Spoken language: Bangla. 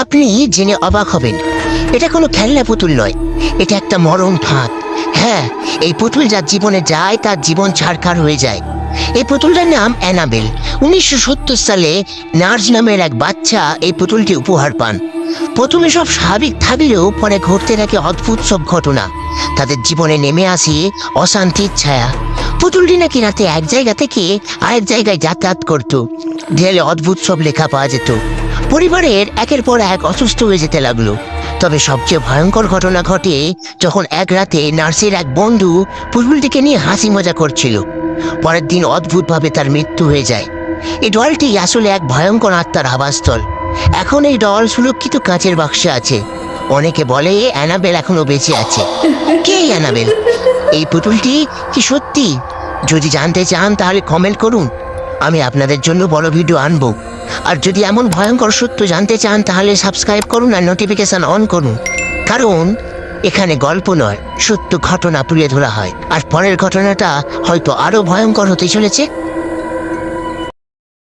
আপনি জেনে অবাক হবেন। এটা কোনো খেলনা পুতুল নয়। এটা একটা মরণ ফাঁদ। হ্যাঁ এই পুতুল যার জীবনে যায়, তার জীবন ছাড়খার হয়ে যায়। এই পুতুলটার নাম অ্যানাবেল। উনিশশো সত্তর সালে নার্স নামের এক বাচ্চা এই পুতুলটি উপহার পান। প্রথমে সব স্বাভাবিক থাকলেও পরে ঘটতে থাকে অদ্ভুত সব ঘটনা। তাদের জীবনে নেমে আসে অশান্তির ছায়া। পুতুলটি নাকি রাতে এক জায়গা থেকে আরেক জায়গায় যাতায়াত করত। দেয়ালে অদ্ভুত সব লেখা পাওয়া যেত। পরিবারের একের পর এক অসুস্থ হয়ে যেতে লাগল। তবে সবচেয়ে ভয়ঙ্কর ঘটনা ঘটে যখন এক রাতে নার্সের এক বন্ধু পুতুলটিকে নিয়ে হাসি মজা করছিল। পরের দিন অদ্ভুতভাবে তার মৃত্যু হয়ে যায়। এই ডলটি আসলে এক ভয়ঙ্কর আত্মার আবাসস্থল। এখন এই ডল সুরক্ষিত কাঁচের বাক্সে আছে। অনেকে বলে অ্যানাবেল এখনও বেঁচে আছে। কে অ্যানাবেল? এই পুতুলটি কি সত্যি? যদি জানতে চান তাহলে কমেন্ট করুন। আমি আপনাদের জন্য বড় ভিডিও আনব। আর যদি এমন ভয়ঙ্কর সত্য জানতে চান, তাহলে সাবস্ক্রাইব করুন আর নোটিফিকেশন অন করুন। কারণ, এখানে গল্প নয়, সত্য ঘটনা তুলে ধরা হয়। আর পরের ঘটনাটা হয়তো আরও ভয়ঙ্কর হতে চলেছে।